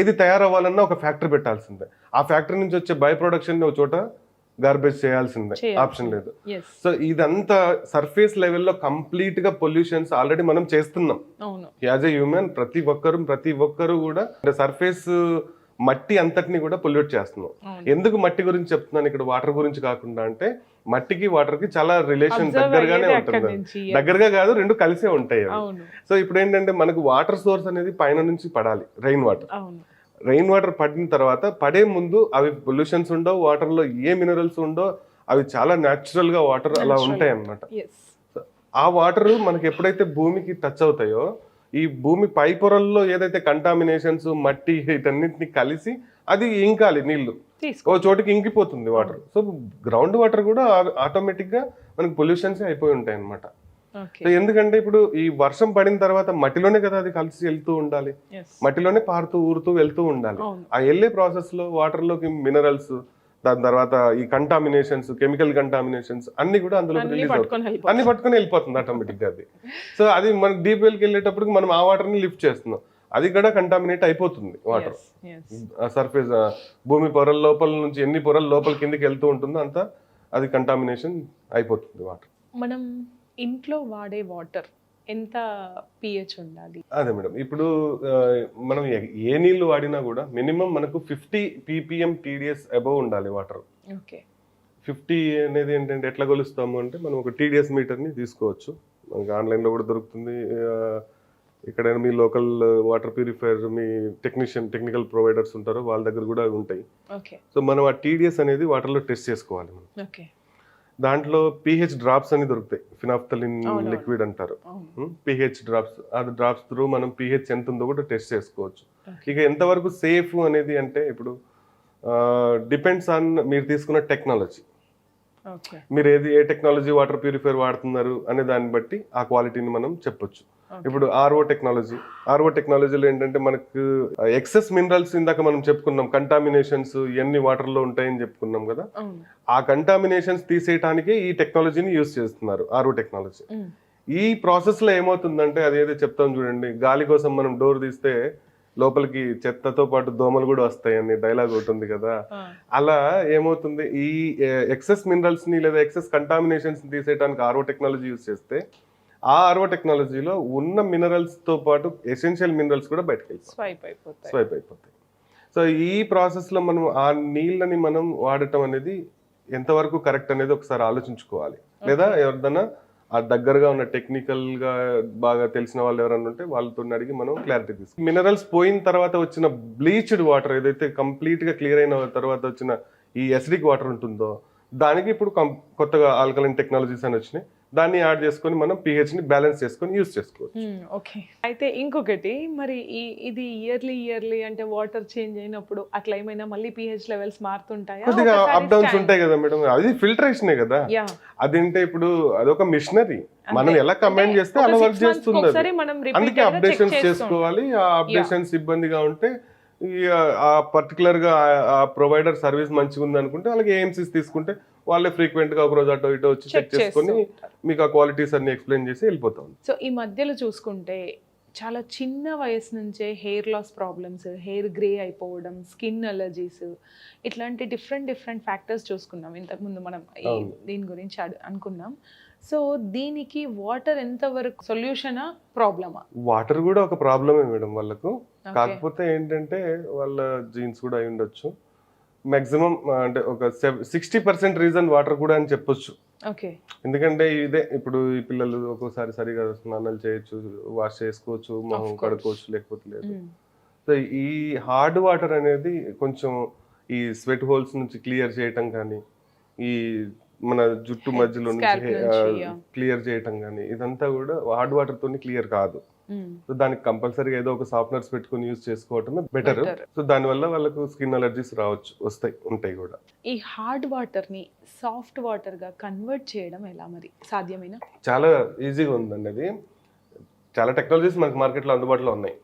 ఏది తయారవ్వాలన్నా ఒక ఫ్యాక్టరీ పెట్టాల్సిందే. ఆ ఫ్యాక్టరీ నుంచి వచ్చే బై ప్రొడక్షన్ ఒక చోట గార్బేజ్ చేయాల్సిందే. ఆప్షన్ లేదు. సో ఇదంతా సర్ఫేస్ లెవెల్లో కంప్లీట్గా పొల్యూషన్స్ ఆల్రెడీ మనం చేస్తున్నాం. యాజ్ ఎ హ్యూమన్ ప్రతి ఒక్కరు ప్రతి ఒక్కరు కూడా సర్ఫేస్ మట్టి అంతటిని కూడా పొల్యూట్ చేస్తున్నాం. ఎందుకు మట్టి గురించి చెప్తున్నాను? ఇక్కడ వాటర్ గురించి కాకుండా అంటే మట్టికి వాటర్కి చాలా రిలేషన్ దగ్గరగానే ఉంటుంది. దగ్గరగా కాదు రెండు కలిసే ఉంటాయి సో ఇప్పుడు ఏంటంటే మనకు వాటర్ సోర్స్ అనేది పైన నుంచి పడాలి రెయిన్ వాటర్ రెయిన్ వాటర్ పడిన తర్వాత పడే ముందు అవి పొల్యూషన్స్ ఉండవు వాటర్లో ఏ మినరల్స్ ఉండో అవి చాలా న్యాచురల్గా వాటర్ అలా. ఉంటాయి అన్నమాట ఆ వాటర్ మనకి ఎప్పుడైతే భూమికి టచ్ అవుతాయో ఈ భూమి పై పొరల్లో ఏదైతే కంటామినేషన్స్ మట్టి వీటన్నిటిని కలిసి అది ఇంకాలి నీళ్ళు. ఓ చోటికి ఇంకిపోతుంది వాటర్ సో గ్రౌండ్ వాటర్ కూడా ఆటోమేటిక్గా మనకి పొల్యూషన్స్ అయిపోయి ఉంటాయి సో ఎందుకంటే ఇప్పుడు ఈ వర్షం పడిన తర్వాత మట్టిలోనే కదా అది కలిసి వెళ్తూ ఉండాలి. మట్టిలోనే పారుతూ ఊరుతూ వెళ్తూ ఉండాలి. ఆ వెళ్ళే ప్రాసెస్లో వాటర్లోకి మినరల్స్ దాని తర్వాత ఈ కంటామినేషన్స్ కెమికల్ కంటామినేషన్స్ అన్ని కూడా అందులో అన్ని రిలీజ్ అవుతాయి. అన్ని పట్టుకొని వెళ్ళిపోతుంది ఆటోమేటిక్గా అది. సో అది మనకి డీప్ వెల్కి వెళ్ళేటప్పుడు మనం ఆ వాటర్ని లిఫ్ట్ చేస్తున్నాం. అది కూడా కంటామినేట్ అయిపోతుంది వాటర్ సర్ఫేస్ భూమి పొరల లోపల నుంచి ఎన్ని పొరల లోపల కిందికి వెళ్తూ ఉంటుందో అంతా అది కంటామినేషన్ అయిపోతుంది వాటర్ మనం ఇంట్లో వాడే వాటర్ ఎంత పిహెచ్ ఉండాలి? అదే మేడం. ఇప్పుడు మనం ఏ- నీళ్ళు వాడినా కూడా మినిమం మనకు ఫిఫ్టీ పీపీఎం టీడీఎస్ అబవ్ ఉండాలి వాటర్. ఓకే. ఫిఫ్టీ అనేది ఏంటంటే ఎట్లా కొలుస్తాము అంటే మనం ఒక టీడీఎస్ మీటర్ని తీసుకోవచ్చు. మనకి ఆన్లైన్లో కూడా దొరుకుతుంది. ఎక్కడైనా మీ లోకల్ వాటర్ ప్యూరిఫైయర్ మీ టెక్నీషియన్ టెక్నికల్ ప్రొవైడర్స్ ఉంటారో వాళ్ళ దగ్గర కూడా ఉంటాయి. సో మనం ఆ టీడీఎస్ అనేది వాటర్లో టెస్ట్ చేసుకోవాలి మనం. ఓకే. దాంట్లో పీహెచ్ డ్రాప్స్ అని దొరుకుతాయి. ఫినాఫ్తలిన్. లిక్విడ్ అంటారు. పీహెచ్ డ్రాప్స్ అది డ్రాప్స్ త్రూ మనం పీహెచ్ ఎంత ఉందో కూడా టెస్ట్ చేసుకోవచ్చు. ఇక ఎంతవరకు సేఫ్ అనేది అంటే ఇప్పుడు డిపెండ్స్ ఆన్ మీరు తీసుకున్న టెక్నాలజీ మీరు ఏది ఏ టెక్నాలజీ వాటర్ ప్యూరిఫైర్ వాడుతున్నారు అనే దాన్ని బట్టి ఆ క్వాలిటీని మనం చెప్పొచ్చు. ఇప్పుడు ఆర్ఓ టెక్నాలజీ ఆర్ఓ టెక్నాలజీలో ఏంటంటే మనకు ఎక్సెస్ మినరల్స్ ఇందాక మనం చెప్పుకున్నాం. కంటామినేషన్స్ ఎన్ని వాటర్లో ఉంటాయని చెప్పుకున్నాం కదా. ఆ కంటామినేషన్స్ తీసేయటానికి ఈ టెక్నాలజీని యూస్ చేస్తున్నారు ఆర్ఓ టెక్నాలజీ. ఈ ప్రాసెస్లో ఏమవుతుందంటే అదేదో చెప్తాం చూడండి. గాలి కోసం మనం డోర్ తీస్తే లోపలికి చెత్తతో పాటు దోమలు కూడా వస్తాయి అని డైలాగ్ ఉంటుంది కదా. అలా ఏమవుతుంది? ఈ ఎక్సెస్ మినరల్స్ని లేదా ఎక్సెస్ కంటామినేషన్స్ తీసేయడానికి ఆర్ఓ టెక్నాలజీ యూస్ చేస్తే ఆ ఆర్ఓ టెక్నాలజీలో ఉన్న మినరల్స్తో పాటు ఎసెన్షియల్ మినరల్స్ కూడా బయటకు వెళ్ళిపోతాయి స్వైప్ అయిపోతాయి. స్వైప్ అయిపోతాయి. సో ఈ ప్రాసెస్లో మనం ఆ నీళ్ళని మనం వాడటం అనేది ఎంతవరకు కరెక్ట్ అనేది ఒకసారి ఆలోచించుకోవాలి. లేదా ఎవరిదైనా ఆ దగ్గరగా ఉన్న టెక్నికల్గా బాగా తెలిసిన వాళ్ళు ఎవరైనా ఉంటే వాళ్ళతో అడిగి మనం క్లారిటీ తీసుకు మినరల్స్ పోయిన తర్వాత వచ్చిన బ్లీచ్డ్ వాటర్ ఏదైతే కంప్లీట్గా క్లియర్ అయిన తర్వాత వచ్చిన ఈ ఎసిడిక్ వాటర్ ఉంటుందో దానికి ఇప్పుడు కొత్తగా ఆల్కలైన్ టెక్నాలజీస్ అని వచ్చినాయి. దాన్ని యాడ్ చేసుకొని మనం pH ని బ్యాలెన్స్ చేసుకొని యూస్ చేసుకోవచ్చు. ఓకే అయితే ఇంకొకటి మరి ఈ ఇది ఇయర్లీ ఇయర్లీ అంటే వాటర్ చేంజ్ అయినప్పుడు అట్లా ఏమైనా మళ్ళీ పిహెచ్ లెవెల్స్ మారుతుంటాయా? కొద్దిగా అప్ డౌన్స్ ఉంటాయి కదా మేడం. అది ఫిల్టరేషనే కదా. అదేంటే ఇప్పుడు అదొక మిషనరీ మనం ఎలా కమెంట్ చేస్తే అలా వర్క్ చేస్తుంది అందుకే అప్డేషన్స్ చేసుకోవాలి. ఆ అప్డేషన్స్ ఇబ్బందిగా ఉంటే ఆ పర్టికులర్గా ఆ- ఆ ప్రొవైడర్ సర్వీస్ మంచిగా ఉంది అనుకుంటే అలాగే ఏఎంసీస్ తీసుకుంటే వాళ్ళే ఫ్రీక్వెంట్గా ఒక రోజు అటో ఇటో వచ్చి చెక్ చేసుకొని మీకు ఆ క్వాలిటీస్ అన్ని ఎక్స్ప్లెయిన్ చేసి వెళ్ళిపోతాం సో ఈ మధ్యలో చూసుకుంటే చాలా చిన్న వయసు నుంచే hair loss problems hair grey అయిపోవడం స్కిన్ అలర్జీస్ ఇట్లాంటి డిఫరెంట్ డిఫరెంట్ ఫ్యాక్టర్స్ చూసుకున్నాం. ఇంతకుముందు మనం. దీని గురించి అనుకున్నాం. సో దీనికి వాటర్ ఎంతవరకు సొల్యూషనా ప్రాబ్లమా వాటర్ కూడా ఒక ప్రాబ్లమే మేడం వాళ్ళకు. కాకపోతే ఏంటంటే వాళ్ళ జీన్స్ కూడా అయి ఉండొచ్చు. మాక్సిమం అంటే ఒక సిక్స్టీ పర్సెంట్ రీజన్ వాటర్ కూడా అని చెప్పొచ్చు ఎందుకంటే ఇదే ఇప్పుడు ఈ పిల్లలు ఒక్కోసారి సరిగా స్నానాలు చేయొచ్చు వాష్ చేసుకోవచ్చు మొహం. కడుక్కోవచ్చు లేకపోతే లేదు సో ఈ హార్డ్ వాటర్ అనేది కొంచెం ఈ స్వెట్ హోల్స్ నుంచి క్లియర్ చేయటం కానీ ఈ మన జుట్టు మధ్యలో నుంచి. క్లియర్ చేయటం కానీ ఇదంతా కూడా హార్డ్ వాటర్ తోని క్లియర్ కాదు. సో దానికి కంపల్సరీగా ఏదో ఒక సాఫ్ట్నర్స్ పెట్టుకుని యూజ్ చేసుకోవటమే బెటర్. సో దానివల్ల వాళ్ళకు స్కిన్ అలర్జీస్ రావచ్చు వస్తాయి ఉంటాయి కూడా. ఈ హార్డ్ వాటర్ని సాఫ్ట్ వాటర్గా కన్వర్ట్ చేయడం ఎలా మరి? సాధ్యమేనా? చాలా ఈజీగా ఉందండి అది. చాలా టెక్నాలజీస్ మనకి మార్కెట్లో అందుబాటులో ఉన్నాయి.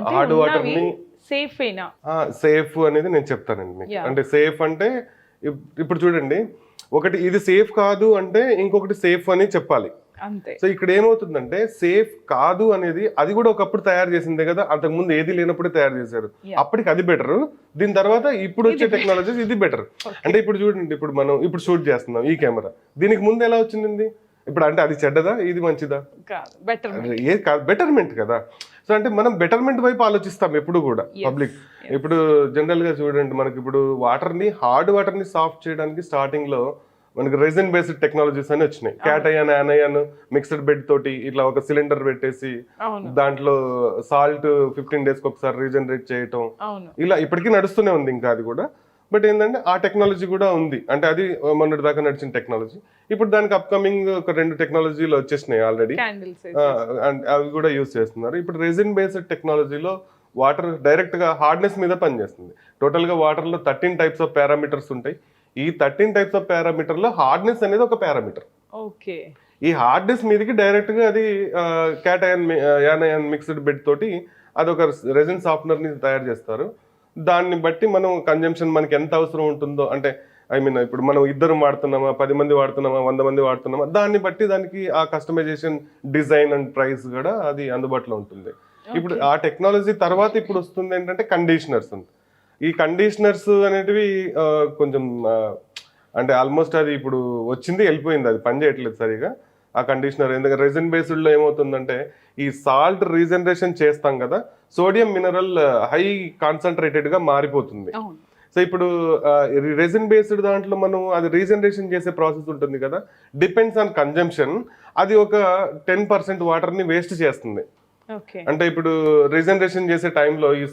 Hard water అంటే ని- సేఫ్ అయినా సేఫ్ అనేది నేను చెప్తానండి మీకు. అంటే సేఫ్ అంటే ఇప్- ఇప్పుడు చూడండి ఒకటి ఇది సేఫ్ కాదు అంటే ఇంకొకటి సేఫ్ అని చెప్పాలి. అంతే. సో ఇక్కడ ఏమవుతుందంటే సేఫ్ కాదు అనేది అది కూడా ఒకప్పుడు తయారు చేసిందే కదా అంతకు ముందు ఏది లేనప్పుడే తయారు చేశారు. అప్పటికి అది బెటర్ దీని తర్వాత ఇప్పుడు వచ్చే టెక్నాలజీస్ ఇది బెటర్ అంటే ఇప్పుడు చూడండి ఇప్పుడు మనం ఇప్పుడు షూట్ చేస్తున్నాం ఈ కెమెరా దీనికి ముందు ఎలా వచ్చింది ఇప్పుడు అంటే అది చెడ్డదా? ఇది మంచిదా? ఏ కాదు బెటర్మెంట్ కదా. సో అంటే మనం బెటర్మెంట్ వైపు ఆలోచిస్తాం ఎప్పుడు కూడా పబ్లిక్. ఇప్పుడు జనరల్గా చూడండి మనకి ఇప్పుడు వాటర్ని హార్డ్ వాటర్ని సాఫ్ట్ చేయడానికి స్టార్టింగ్లో మనకి రెజిన్ బేస్డ్ టెక్నాలజీస్ అని వచ్చినాయి. Cation anion mixed bed తోటి ఇట్లా ఒక సిలిండర్ పెట్టేసి దాంట్లో సాల్ట్ ఫిఫ్టీన్ డేస్కి ఒకసారి రీజనరేట్ చేయటం. ఇలా ఇప్పటికీ నడుస్తూనే ఉంది ఇంకా అది కూడా. బట్ ఏంటంటే ఆ టెక్నాలజీ కూడా ఉంది. అంటే అది మొన్నటి దాకా నడిచిన టెక్నాలజీ ఇప్పుడు దానికి అప్కమింగ్ ఒక రెండు టెక్నాలజీలు వచ్చేసినాయి ఆల్రెడీ అవి కూడా యూస్ చేస్తున్నారు. ఇప్పుడు రెజిన్ బేస్డ్ టెక్నాలజీలో వాటర్ డైరెక్ట్గా హార్డ్నెస్ మీద పనిచేస్తుంది. టోటల్గా వాటర్లో థర్టీన్ టైప్స్ ఆఫ్ పారామీటర్స్ ఉంటాయి. ఈ థర్టీన్ టైప్స్ ఆఫ్ పారామీటర్లో హార్డ్నెస్ అనేది ఒక పారామీటర్ ఓకే. ఈ హార్డ్నెస్ మీదకి డైరెక్ట్గా అది క్యాటయాన్ యానయాన్ మిక్స్డ్ బెడ్ తోటి అది ఒక రెజిన్ సాఫ్ట్నర్ని తయారు చేస్తారు. దాన్ని బట్టి మనం కన్జంప్షన్ మనకి ఎంత అవసరం ఉంటుందో అంటే ఐ మీన్ ఇప్పుడు మనం ఇద్దరు వాడుతున్నామా పది మంది వాడుతున్నామా వంద మంది వాడుతున్నామా దాన్ని బట్టి దానికి ఆ కస్టమైజేషన్ డిజైన్ అండ్ ప్రైస్ కూడా అది అందుబాటులో ఉంటుంది. ఇప్పుడు ఆ టెక్నాలజీ తర్వాత ఇప్పుడు వస్తుంది ఏంటంటే కండిషనర్స్ ఉంది ఈ కండిషనర్స్ అనేటివి కొంచెం అంటే ఆల్మోస్ట్ అది ఇప్పుడు వచ్చింది వెళ్ళిపోయింది అది పని చేయట్లేదు సరిగా. ఆ కండిషనర్ ఎందుకంటే రెజిన్ బేస్డ్లో ఏమవుతుందంటే ఈ సాల్ట్ రీజనరేషన్ చేస్తాం కదా సోడియం మినరల్ హై కాన్సన్ట్రేటెడ్గా మారిపోతుంది. సో ఇప్పుడు రెజిన్ బేస్డ్ దాంట్లో మనం అది రీజనరేషన్ చేసే ప్రాసెస్ ఉంటుంది కదా డిపెండ్స్ ఆన్ కన్జంప్షన్ అది ఒక టెన్ పర్సెంట్ వాటర్ని వేస్ట్ చేస్తుంది. అంటే ఇప్పుడు రీజనరేషన్ చేసే టైంలో ఈ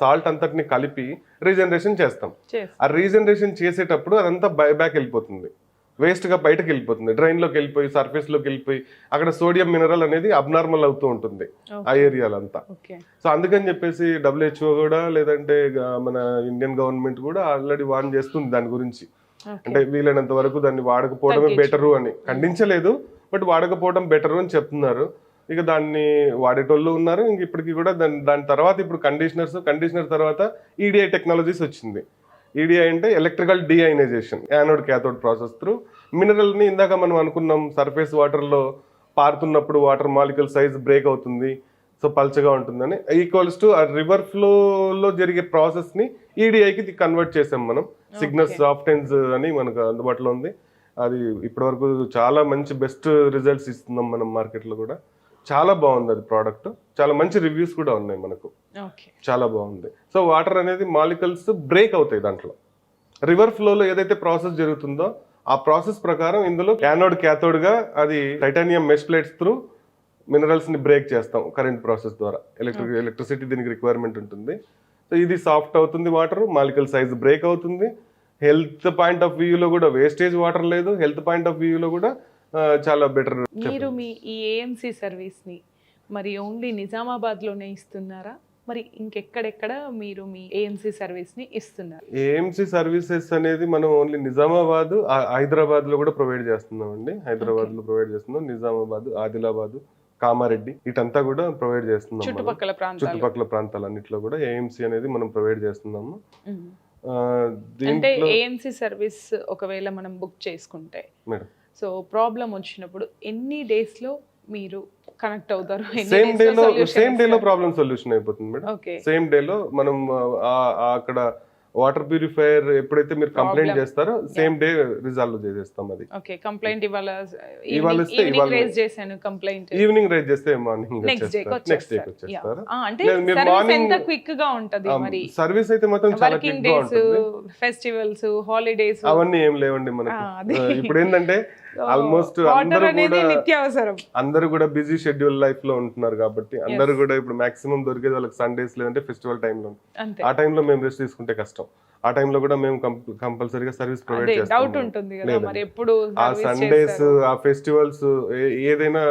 సాల్ట్ అంతటిని కలిపి రీజనరేషన్ చేస్తాం. చేసి ఆ రీజనరేషన్ చేసేటప్పుడు అదంతా బ్యాక్ వెళ్ళిపోతుంది. వేస్ట్గా బయటకు వెళ్ళిపోతుంది. డ్రైన్లోకి వెళ్ళిపోయి సర్ఫేస్లోకి వెళ్ళిపోయి అక్కడ సోడియం మినరల్ అనేది అబ్నార్మల్ అవుతూ ఉంటుంది. ఆ ఏరియాలో అంతా ఓకే. సో అందుకని చెప్పేసి డబ్ల్యూహెచ్ఓ కూడా లేదంటే మన ఇండియన్ గవర్నమెంట్ కూడా ఆల్రెడీ వార్న్ చేస్తుంది దాని గురించి. అంటే వీలైనంత వరకు దాన్ని వాడకపోవడమే. బెటరు అని. ఖండించలేదు బట్ వాడకపోవడం బెటరు అని చెప్తున్నారు. ఇక దాన్ని వాడేటోళ్ళు ఉన్నారు. ఇంక ఇప్పటికి కూడా దాని దాని తర్వాత ఇప్పుడు కండిషనర్స్ కండిషనర్ తర్వాత ఈడిఐ టెక్నాలజీస్ వచ్చింది. ఈడిఐ అంటే electrical deionization anode cathode process through. మినరల్ని ఇందాక మనం అనుకున్నాం సర్ఫేస్ వాటర్లో పారుతున్నప్పుడు వాటర్ మాలికల్ సైజ్ బ్రేక్ అవుతుంది సో పల్చగా ఉంటుందని. ఈక్వల్స్ టు ఆ రివర్ ఫ్లోలో జరిగే ప్రాసెస్ని E ఈడిఐకి కన్వర్ట్ చేసాం మనం. సిగ్నస్ సాఫ్టెన్స్ అని మనకు అందుబాటులో ఉంది. అది ఇప్పటివరకు చాలా మంచి బెస్ట్ రిజల్ట్స్ ఇస్తున్నాం మనం మార్కెట్లో కూడా. చాలా బాగుంది అది ప్రోడక్ట్ చాలా మంచి రివ్యూస్ కూడా ఉన్నాయి మనకు. ఓకే. చాలా బాగుంది. సో వాటర్ అనేది మాలికల్స్ బ్రేక్ అవుతాయి దాంట్లో. రివర్ ఫ్లోలో ఏదైతే ప్రాసెస్ జరుగుతుందో ఆ ప్రాసెస్ ప్రకారం ఇందులో యానోడ్ క్యాథోడ్గా అది టైటానియం మెష్ ప్లేట్స్ త్రూ మినరల్స్ని బ్రేక్ చేస్తాం కరెంట్ ప్రాసెస్ ద్వారా. ఎలక్ట్రిక్ ఎలక్ట్రిసిటీ దీనికి రిక్వైర్మెంట్ ఉంటుంది. సో ఇది సాఫ్ట్ అవుతుంది వాటర్ మాలికల్ సైజ్ బ్రేక్ అవుతుంది. హెల్త్ పాయింట్ ఆఫ్ వ్యూలో కూడా వేస్టేజ్ వాటర్ లేదు. హెల్త్ పాయింట్ ఆఫ్ వ్యూలో కూడా చాలా బెటర్ మీరు మీ ఈ ఏఎంసీ సర్వీస్ని మరి ఓన్లీ నిజామాబాద్లోనే ఇస్తున్నారా? మరి ఇంకెక్కడెక్కడ మీరు మీ ఏఎంసీ సర్వీస్ని ఇస్తున్నారు? ఏఎంసీ సర్వీసెస్ అనేది మనం ఓన్లీ నిజామాబాద్ ఆ- హైదరాబాద్లో కూడా ప్రొవైడ్ చేస్తున్నాం అండి హైదరాబాద్లో ప్రొవైడ్ చేస్తున్నాం. నిజామాబాద్ ఆదిలాబాద్ కామారెడ్డి ఇటంతా కూడా ప్రొవైడ్ చేస్తున్నాం. చుట్టుపక్కల ప్రాంతాలు. చుట్టుపక్కల ప్రాంతాలన్నిట్లో కూడా ఏఎంసీ అనేది మనం ప్రొవైడ్ చేస్తున్నాము. అంటే ఏఎంసీ సర్వీస్ ఒకవేళ మనం బుక్ చేసుకుంటే మేడం. సో ప్రాబ్లం వచ్చినప్పుడు ఎన్ని డేస్లో మీరు కనెక్ట్ అవుతారు? సేమ్ డే లో సేమ్ డే లో ప్రాబ్లమ్ సొల్యూషన్ అయిపోతుంది మేడం. సేమ్ డే లో మనం అక్కడ వాటర్ ప్యూరిఫైయర్ ఎప్పుడైతే మీరు కంప్లైంట్. చేస్తారో సేమ్ డే రిజాల్వ్ చేసేస్తాం అది. ఓకే కంప్లైంట్ ఇవాళ ఇవాళ ఇస్తే ఈవినింగ్ ఇవాళ- రేజ్ చేశాను కంప్లైంట్ ఈవినింగ్ రైజ్ చేస్తే morning next day next day వచ్చేస్తారు. అంటే సర్వీస్ ఎంత క్విక్గా ఉంటది మరి? సర్వీస్ అయితే మాత్రం చాలా క్విక్గా ఉంటుంది. ఫెస్టివల్స్ హాలిడేస్ అవన్నీ ఏం లేవండి మనకి. అది. ఆ, ఇప్పుడు ఏంటంటే ఆల్మోస్ట్ అందరూ కూడా నిత్యావసరం. అందరూ కూడా బిజీ షెడ్యూల్ లైఫ్లో ఉంటున్నారు కాబట్టి అందరూ కూడా ఇప్పుడు మాక్సిమం దొరికేది వాళ్ళకి సండేస్ లేదంటే ఫెస్టివల్ టైంలో ఆ టైంలో మేము రెస్ట్ తీసుకుంటే కష్టం. ఆ టైంలో కూడా మేము కంపల్సరీగా సర్వీస్ ప్రొవైడ్ చేస్తాం ఆ సండేస్? ఆ ఫెస్టివల్స్ ఏదైనా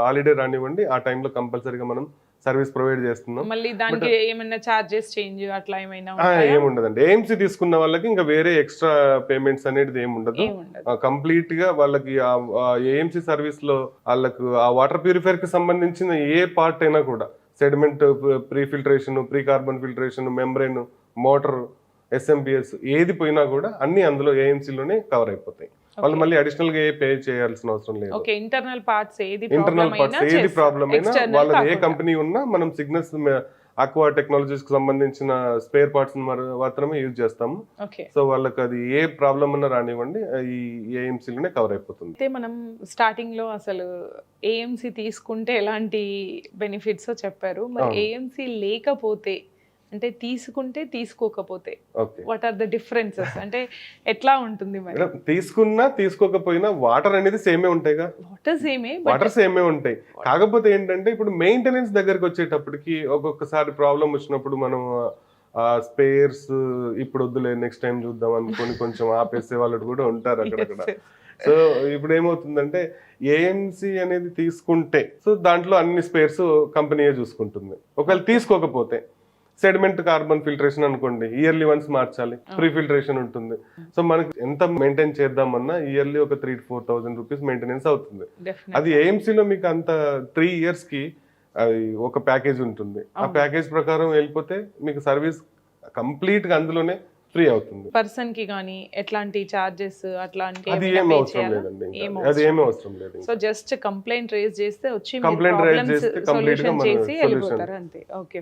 హాలిడే రానివ్వండి ఆ టైంలో కంపల్సరీగా మనం సర్వీస్ ప్రొవైడ్ చేస్తున్నాం. మళ్ళీ దానికి ఏమైనా చార్జెస్ చేంజ్ అట్లా ఏమైనా? ఏముండదండి. ఏఎంసీ తీసుకున్న వాళ్ళకి ఇంకా వేరే ఎక్స్ట్రా పేమెంట్స్ అనేది ఏమి ఉండదు ఏముండదు కంప్లీట్గా వాళ్ళకి ఏఎంసీ సర్వీస్లో వాళ్ళకు ఆ వాటర్ ప్యూరిఫైర్కి సంబంధించిన ఏ పార్ట్ అయినా కూడా sediment pre filtration pre carbon filtration membrane motor SMPS ఏది పోయినా కూడా అన్ని అందులో AMC లోనే కవర్ అయిపోతాయి. వాళ్ళు మళ్ళీ అడిషనల్గా ఏ పే చేయాల్సిన అవసరం లేదు. ఇంటర్నల్ పార్ట్స్ ఏది ఇంటర్నల్ పార్ట్స్ ఏది ప్రాబ్లం అయినా వాళ్ళది ఏ. కంపెనీ ఉన్నా మనం సిగ్నస్ అక్వా టెక్నాలజీస్కి సంబంధించిన స్పేర్ పార్ట్స్ మాత్రమే యూజ్ చేస్తాము. సో వాళ్ళకి అది ఏ ప్రాబ్లం ఉన్నా రానివ్వండి ఈ AMC లోనే కవర్ అయిపోతుంది. అయితే మనం స్టార్టింగ్లో అసలు ఏఎంసీ తీసుకుంటే ఎలాంటి బెనిఫిట్స్ చెప్పారు. మరి. ఏఎంసీ లేకపోతే అంటే తీసుకుంటే తీసుకోకపోతే. వాట్ ఆర్ ద డిఫరెన్సెస్ అంటే ఎట్లా ఉంటుంది మరి? తీసుకున్నా తీసుకోకపోయినా వాటర్ అనేది సేమే ఉంటాయిగా? వాటర్ సేమే వాటర్ సేమే ఉంటాయి. కాకపోతే ఏంటంటే ఇప్పుడు మెయింటెనెన్స్ దగ్గరకు వచ్చేటప్పటికి ఒక్కొక్కసారి ప్రాబ్లం వచ్చినప్పుడు మనం స్పేర్స్ ఇప్పుడు వద్దులే నెక్స్ట్ టైం చూద్దాం అనుకొని కొంచెం ఆపేసే వాళ్ళు కూడా ఉంటారు అక్కడక్కడ. సో ఇప్పుడు ఏమవుతుందంటే ఏఎంసి అనేది తీసుకుంటే సో దాంట్లో అన్ని స్పేర్స్ కంపెనీయే చూసుకుంటుంది. ఒకవేళ తీసుకోకపోతే. సెడిమెంట్ కార్బన్ ఫిల్టరేషన్ అనుకోండి ఇయర్లీ వన్స్ మార్చాలి ప్రీ ఫిల్టరేషన్ ఉంటుంది. సో మనకి ఎంత మెయింటైన్ చేద్దామన్నా ఇయర్లీ ఒక three four thousand rupees maintenance అవుతుంది. అది AMC లో మీకు అంత త్రీ ఇయర్స్కి అది ఒక ప్యాకేజ్ ఉంటుంది. ఆ ప్యాకేజ్ ప్రకారం వెళ్ళిపోతే మీకు సర్వీస్ కంప్లీట్గా అందులోనే ఫ్రీ అవుతుంది. పర్సన్కి కానీ ఎట్లాంటి చార్జెస్ అట్లాంటి అది ఏమైనా ఏం pay అవసరం? లేదండి అది ఏమీ అవసరం లేదు. సో జస్ట్ కంప్లైంట్ రేజ్ చేస్తే వచ్చి raise ప్రాబ్లమ్స్ చేస్తే complete గా చేసి. వెళ్ళిపోతారు అంతే. ఓకే.